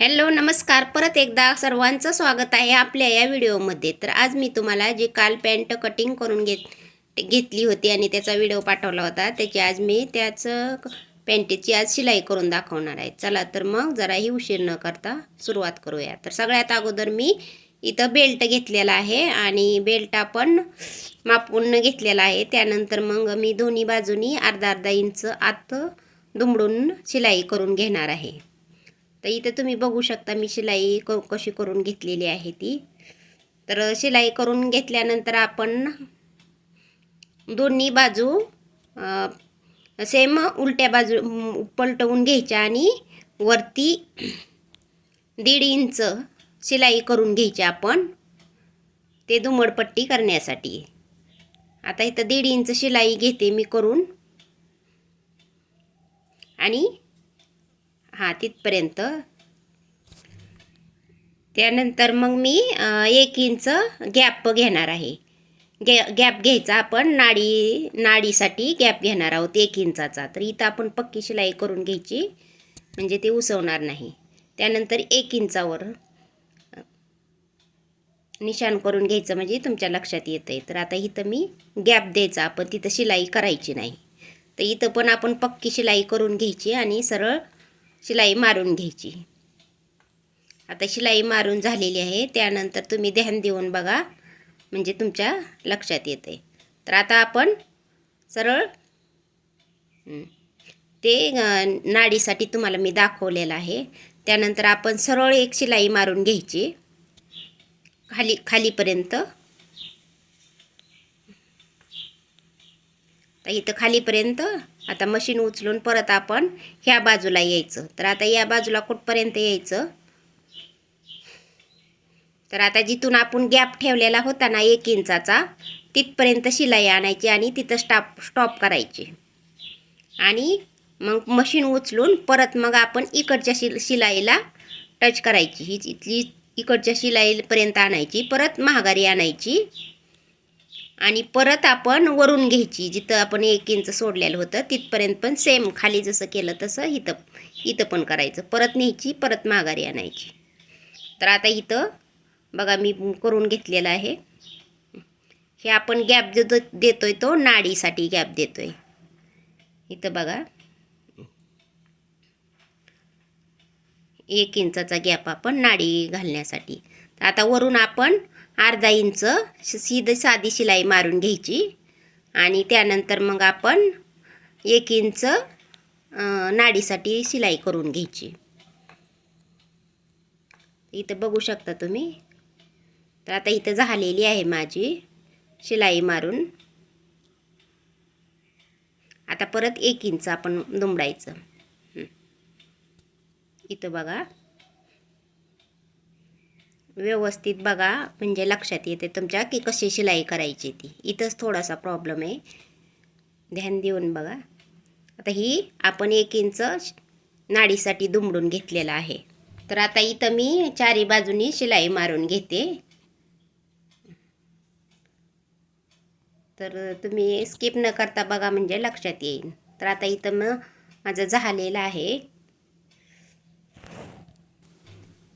Hello नमस्कार. परत एकदा सर्वांचं स्वागत आहे आपल्या या व्हिडिओमध्ये. तर आज मी तुम्हाला जी काल पॅन्ट कटिंग करून घेत घेतली होती आणि त्याचा व्हिडिओ पाठवला होता त्याची आज मी त्याचं क- पॅन्टीची आज शिलाई करून दाखवणार आहे. चला तर मग जराही उशीर न करता सुरुवात करूया. तर सगळ्यात अगोदर मी इथं बेल्ट घेतलेला आहे आणि बेल्ट आपण मापून घेतलेला आहे. त्यानंतर मग मी दोन्ही बाजूनी अर्धा अर्धा इंच आत दुमडून शिलाई करून घेणार आहे. तर इथं तुम्ही बघू शकता मी शिलाई क कशी करून घेतलेली आहे ती. तर शिलाई करून घेतल्यानंतर आपण दोन्ही बाजू सेम उलट्या बाजू पलटवून घ्यायच्या आणि वरती दीड इंच शिलाई करून घ्यायची आपण ते दुमडपट्टी करण्यासाठी. आता इथं दीड इंच शिलाई घेते मी करून. आणि हां तिथपर्यंत त्यानंतर मग मी एक इंच गॅप घेणार आहे. गॅ गॅप घ्यायचा आपण नाडी नाडीसाठी गॅप घेणार आहोत एक इंचाचा. तर इथं आपण पक्की शिलाई करून घ्यायची म्हणजे ते उसवणार नाही. त्यानंतर एक इंचावर निशाण करून घ्यायचं म्हणजे तुमच्या लक्षात येतं आहे तर आता इथं मी गॅप द्यायचा आपण तिथं शिलाई करायची नाही. तर इथं पण आपण पक्की शिलाई करून घ्यायची आणि सरळ शिलाई मारून घ्यायची. आता शिलाई मारून झालेली आहे. त्यानंतर तुम्ही ध्यान देऊन बघा. म्हणजे तुमच्या लक्षात येते तर आता आपण सरळ ते नाडीसाठी तुम्हाला मी दाखवलेलं आहे. त्यानंतर आपण सरळ एक शिलाई मारून घ्यायची. खाली खालीपर्यंत. तर इथं खालीपर्यंत आता मशीन उचलून परत आपण ह्या बाजूला यायचं. तर आता या बाजूला कुठपर्यंत यायचं? तर आता जिथून आपण गॅप ठेवलेला होता ना एक इंचाचा तिथपर्यंत शिलाई आणायची आणि तिथं स्टॉप स्टॉप करायची. आणि मग मशीन उचलून परत मग आपण इकडच्या शिल शिलाईला टच करायची. ही इथली इकडच्या शिलाईपर्यंत आणायची परत महागारी आणायची. आणि परत आपण वरून घ्यायची. जिथं आपण एक इंच सोडलेलं होतं तिथपर्यंत पण सेम खाली जसं केलं तसं इथं इथं पण करायचं. परत न्यायची परत माघारी आणायची. तर आता इथं बघा मी करून घेतलेलं आहे. हे आपण गॅप देतो देतोय तो नाडीसाठी गॅप देतोय. इथं बघा. एक इंचाचा गॅप आपण नाडी घालण्यासाठी. तर आता वरून आपण अर्धा इंच सीध साधी शिलाई मारून घ्यायची. आणि त्यानंतर मग आपण एक इंच नाडीसाठी शिलाई करून घ्यायची. इथं बघू शकता तुम्ही. तर आता इथं झालेली आहे माझी शिलाई मारून. आता परत एक इंच आपण दुमडायचं. इथं बघा. व्यवस्थित बघा म्हणजे लक्षात येते तुमच्या की कशी शिलाई करायची ती. इथंच थोडासा प्रॉब्लेम आहे. ध्यान देऊन बघा. आता ही आपण एक इंच नाडीसाठी दुमडून घेतलेलं आहे. तर आता इथं मी चारी बाजूनी शिलाई मारून घेते. तर तुम्ही स्किप न करता बघा म्हणजे लक्षात येईल. तर आता इथं मग माझं झालेलं आहे.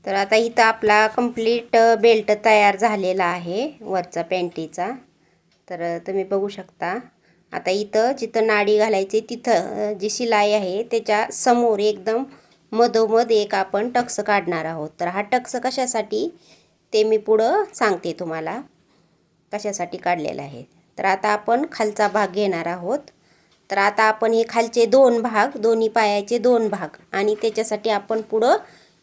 तर आता इथं आपला कंप्लीट बेल्ट तयार झालेला आहे वरचा पॅन्टीचा. तर तुम्ही बघू शकता. आता इथं जिथं नाडी घालायची तिथं जी शिलाई आहे त्याच्यासमोर एकदम मधोमध एक आपण टक्स काढणार आहोत. तर हा टक्स कशासाठी ते मी पुढं सांगते तुम्हाला. कशासाठी काढलेला आहे. तर आता आपण खालचा भाग घेणार आहोत. तर आता आपण हे खालचे दोन भाग दोन्ही पायाचे दोन भाग आणि त्याच्यासाठी आपण पुढं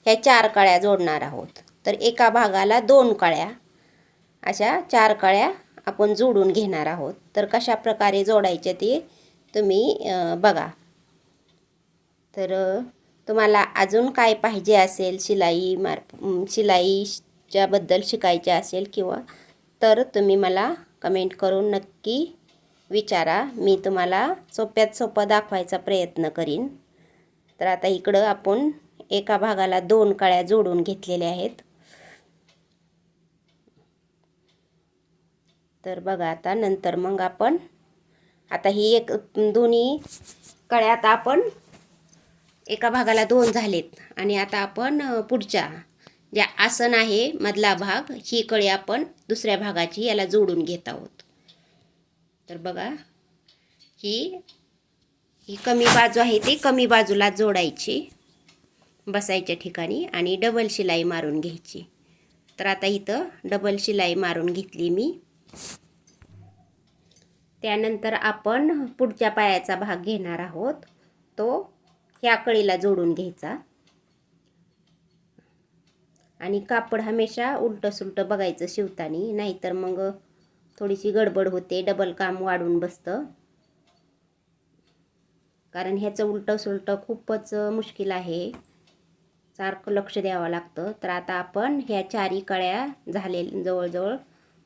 ह्या चार कळ्या जोडणार आहोत. तर एका भागाला दोन कळ्या अशा चार कळ्या आपण जोडून घेणार आहोत. तर कशा प्रकारे जोडायचे ते तुम्ही बघा. तर तुम्हाला अजून काय पाहिजे असेल शिलाई मार शिलाईच्याबद्दल शिकायचे असेल किंवा तर तुम्ही मला कमेंट करून नक्की विचारा. मी तुम्हाला सोप्यात सोपं दाखवायचा प्रयत्न करीन. तर आता इकडं आपण एका भागाला दोन कळ्या जोडून घेतलेल्या आहेत. तर बघा आता नंतर मग आपण आता ही एक दोन्ही कळ्या आता आपण एका भागाला दोन झालेत. आणि आता आपण पुढच्या ज्या आसन आहे मधला भाग ही कळी आपण दुसऱ्या भागाची याला जोडून घेत आहोत. तर बघा ही ही कमी बाजू आहे ती कमी बाजूला जोडायची. बसायच्या ठिकाणी आणि डबल शिलाई मारून घ्यायची. तर आता इथं डबल शिलाई मारून घेतली मी. त्यानंतर आपण पुढच्या पायाचा भाग घेणार आहोत. तो ह्या कळीला जोडून घ्यायचा. आणि कापड हमेशा उलटं सुलटं बघायचं शिवतानी नाहीतर मग थोडीशी गडबड होते डबल काम वाढून बसतं. कारण ह्याचं उलटं सुलटं खूपच मुश्किल आहे. सारखं लक्ष द्यावं लागतं. तर आता आपण ह्या चारी कळ्या झाले जवळजवळ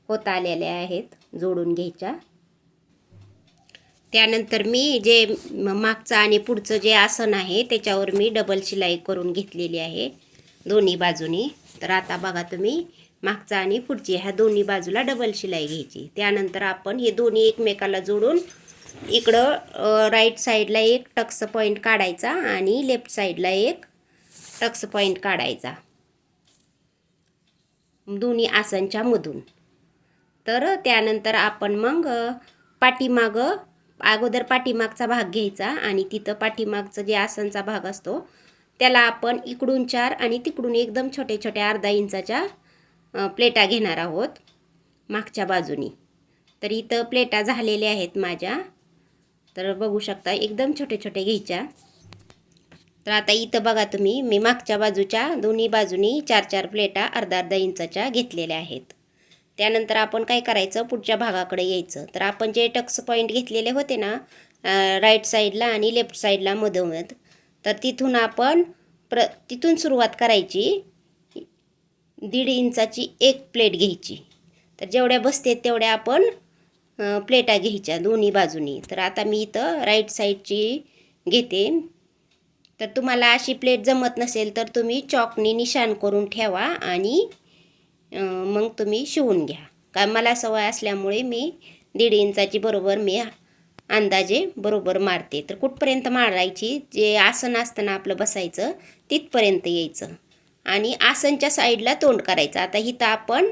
होत आलेल्या आहेत जोडून घ्यायच्या. त्यानंतर मी जे मागचं आणि पुढचं जे आसन आहे त्याच्यावर मी डबल शिलाई करून घेतलेली आहे दोन्ही बाजूनी. तर आता बघा तुम्ही मागचा आणि पुढची ह्या दोन्ही बाजूला डबल शिलाई घ्यायची. त्यानंतर आपण हे दोन्ही एकमेकाला जोडून इकडं राईट साईडला एक टक्स पॉईंट काढायचा आणि लेफ्ट साईडला एक टक्स पॉईंट काढायचा. दोन्ही आसनच्या मधून. तर त्यानंतर आपण मग पाठीमाग पाठीमागं अगोदर पाठीमागचा भाग घ्यायचा आणि तिथं पाठीमागचं जे आसनचा भाग असतो त्याला आपण इकडून चार आणि तिकडून एकदम छोटे छोट्या अर्धा इंचाच्या प्लेटा घेणार आहोत मागच्या बाजूनी. तर इथं प्लेटा झालेल्या आहेत माझ्या. तर बघू शकता एकदम छोटे छोटे घ्यायच्या. तर आता इथं बघा तुम्ही मी मागच्या बाजूच्या दोन्ही बाजूनी चार चार प्लेटा अर्धा अर्धा इंचाच्या घेतलेल्या आहेत. त्यानंतर आपण काय करायचं पुढच्या भागाकडे यायचं. तर आपण जे टक्स पॉईंट घेतलेले होते ना राईट साईडला आणि लेफ्ट साईडला मधोमध तर तिथून आपण प्र तिथून सुरुवात करायची दीड इंचाची एक प्लेट घ्यायची. तर जेवढ्या बसते तेवढ्या आपण प्लेटा घ्यायच्या दोन्ही बाजूनी. तर आता मी इथं राईट साईडची घेते. तर तुम्हाला अशी प्लेट जमत नसेल तर तुम्ही चॉकनी निशाण करून ठेवा आणि मग तुम्ही शिवून घ्या. का मला सवय असल्यामुळे मी दीड इंचाची बरोबर मी अंदाजे बरोबर मारते. तर कुठपर्यंत मारायची जे आसन असताना आपलं बसायचं तिथपर्यंत यायचं. आणि आसनच्या साईडला तोंड करायचं. आता इथं आपण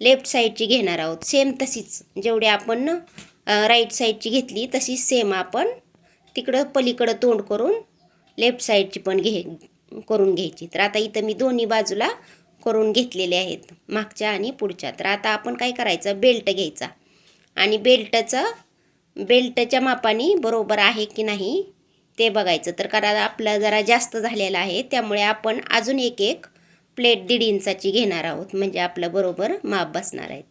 लेफ्ट साईडची घेणार आहोत. सेम तशीच. जेवढी आपण राईट साईडची घेतली तशीच सेम आपण तिकडं पलीकडं तोंड करून लेफ्ट साईडची पण घे करून घ्यायची. तर आता इथं मी दोन्ही बाजूला करून घेतलेले आहेत मागच्या आणि पुढच्या. तर आता आपण काय करायचं? बेल्ट घ्यायचा. आणि बेल्टचं बेल्टच्या मापाने बरोबर आहे की नाही ते बघायचं. तर कारण आपलं जरा जास्त झालेलं आहे त्यामुळे आपण अजून एक एक प्लेट दीड इंचाची घेणार आहोत. म्हणजे आपलं बरोबर माप बसणार आहेत.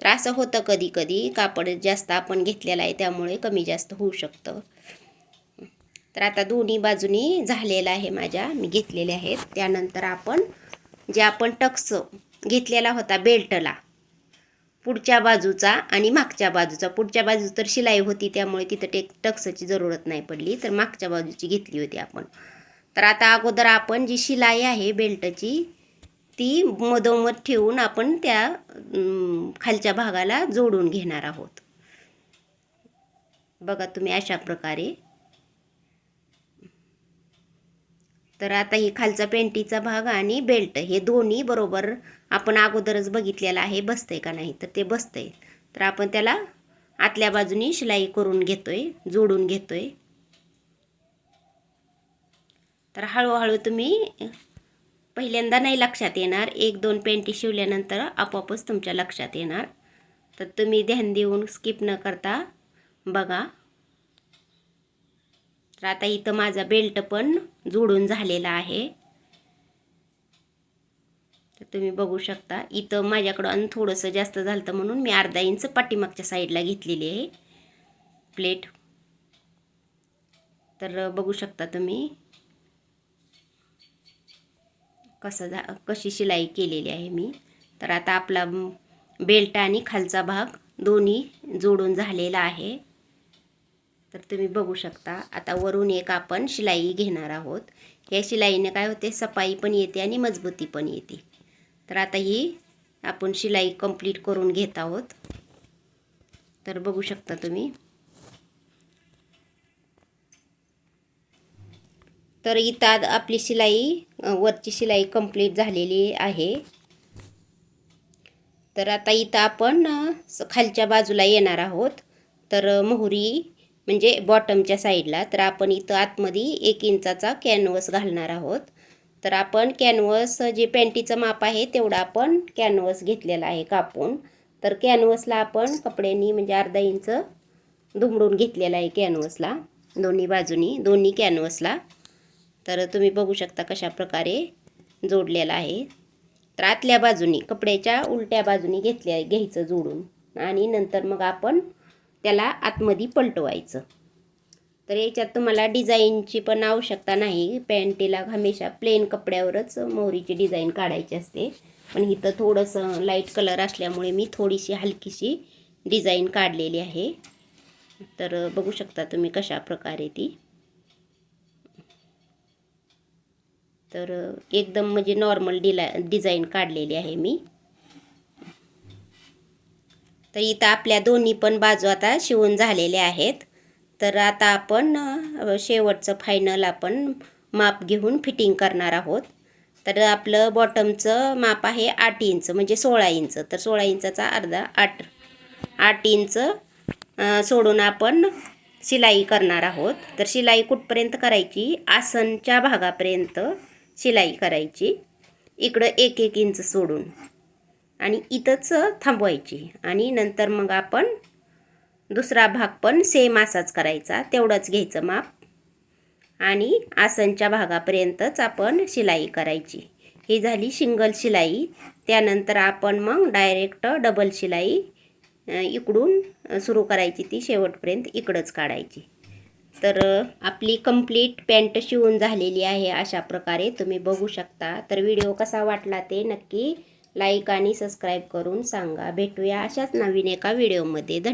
तर असं होतं कधी कधी कापड जास्त आपण घेतलेलं आहे त्यामुळे कमी जास्त होऊ शकतं. तर आता दोन्ही बाजूनी झालेलं आहे माझ्या. मी घेतलेले आहेत. त्यानंतर आपण जे आपण टक्स घेतलेला होता बेल्टला पुढच्या बाजूचा आणि मागच्या बाजूचा. पुढच्या बाजू तर शिलाई होती त्यामुळे तिथं टेक टक्सची जरूरत नाही पडली. तर मागच्या बाजूची घेतली होती आपण. तर आता अगोदर आपण जी शिलाई आहे बेल्टची ती मधोमध ठेवून आपण त्या खालच्या भागाला जोडून घेणार आहोत. बघा तुम्ही अशा प्रकारे तर आता ही खालचा पेंटीचा भाग आणि बेल्ट हे दोन्ही बरोबर आपण अगोदरच बघितलेलं आहे. बसतंय का नाही? तर ते बसतंय. तर आपण त्याला आतल्या बाजूनी शिलाई करून घेतोय जोडून घेतोय. तर हळूहळू तुम्ही पहिल्यांदा नाही लक्षात येणार. एक दोन पेंटी शिवल्यानंतर आपोआपच तुमच्या लक्षात येणार. तर तुम्ही ध्यान देऊन स्किप न करता बघा. तर आता इथं माझा बेल्ट पण जोडून झालेला आहे. तर तुम्ही बघू शकता इथं माझ्याकडं आणि थोडंसं जास्त झालं म्हणून मी अर्धा इंच पाठीमागच्या साईडला घेतलेली आहे प्लेट. तर बघू शकता तुम्ही कसं झा कशी शिलाई केलेली आहे मी. तर आता आपला बेल्ट आणि खालचा भाग दोन्ही जोडून झालेला आहे. तर तुम्ही बघू शकता. आता वरून एक आपण शिलाई घेणार आहोत. या शिलाईने काय होते? सफाई पण येते आणि मजबूती पण येते. तर आता ही आपण शिलाई कंप्लीट करून घेत आहोत. तर बघू शकता तुम्ही. तर इथं आपली शिलाई वरची शिलाई कंप्लीट झालेली आहे. तर आता इथं आपण खालच्या बाजूला येणार आहोत. तर मोहरी म्हणजे बॉटमच्या साईडला तर आपण इथं आतमध्ये एक इंचाचा कॅनवस घालणार आहोत. तर आपण कॅनवस जे पॅन्टीचं माप आहे तेवढा आपण कॅनवस घेतलेला आहे कापून. तर कॅनवसला आपण कपड्यांनी म्हणजे अर्धा इंच दुमडून घेतलेला आहे कॅनवसला दोन्ही बाजूनी दोन्ही कॅनवसला तर तुम्ही बघू शकता कशा प्रकारे जोडलेला आहे. तर आतल्या बाजूनी कपड्याच्या उलट्या बाजूनी घेतल्या घ्यायचं जोडून. आणि नंतर मग आपण त्याला आतमध्ये पलटवायचं. तर याच्यात तुम्हाला डिझाईनची पण आवश्यकता नाही. पॅन्टीला हमेशा प्लेन कपड्यावरच मोहरीची डिझाईन काढायची असते. पण इथं थोडंसं लाइट कलर असल्यामुळे मी थोडीशी हलकीशी डिझाईन काढलेली आहे. तर बघू शकता तुम्ही कशा प्रकारे ती. तर एकदम म्हणजे नॉर्मल डिला डिझाईन काढलेली आहे मी. तर इथं आपल्या दोन्ही पण बाजू आता शिवून झालेल्या आहेत. तर आता आपण शेवटचं फायनल आपण माप घेऊन फिटिंग करणार आहोत. तर आपलं बॉटमचं माप आहे आठ इंच म्हणजे सोळा इंच. तर सोळा इंचाचा अर्धा आठ आठ इंच सोडून आपण शिलाई करणार आहोत. तर शिलाई कुठपर्यंत करायची? आसनच्या भागापर्यंत शिलाई करायची. इकडं एक एक इंच सोडून. आणि इथंच थांबवायची. आणि नंतर मग आपण दुसरा भाग पण सेम असाच करायचा. तेवढंच घ्यायचं माप. आणि आसनच्या भागापर्यंतच आपण शिलाई करायची. ही झाली सिंगल शिलाई. त्यानंतर आपण मग डायरेक्ट डबल शिलाई इकडून सुरू करायची ती शेवटपर्यंत इकडंच काढायची. तर आपली कंप्लीट पॅन्ट शिवून झालेली आहे अशा प्रकारे तुम्ही बघू शकता. तर व्हिडिओ कसा वाटला ते नक्की लाईक आणि सबस्क्राईब करून सांगा. भेटूया अशाच नवीन एका व्हिडिओमध्ये. धन्यवाद.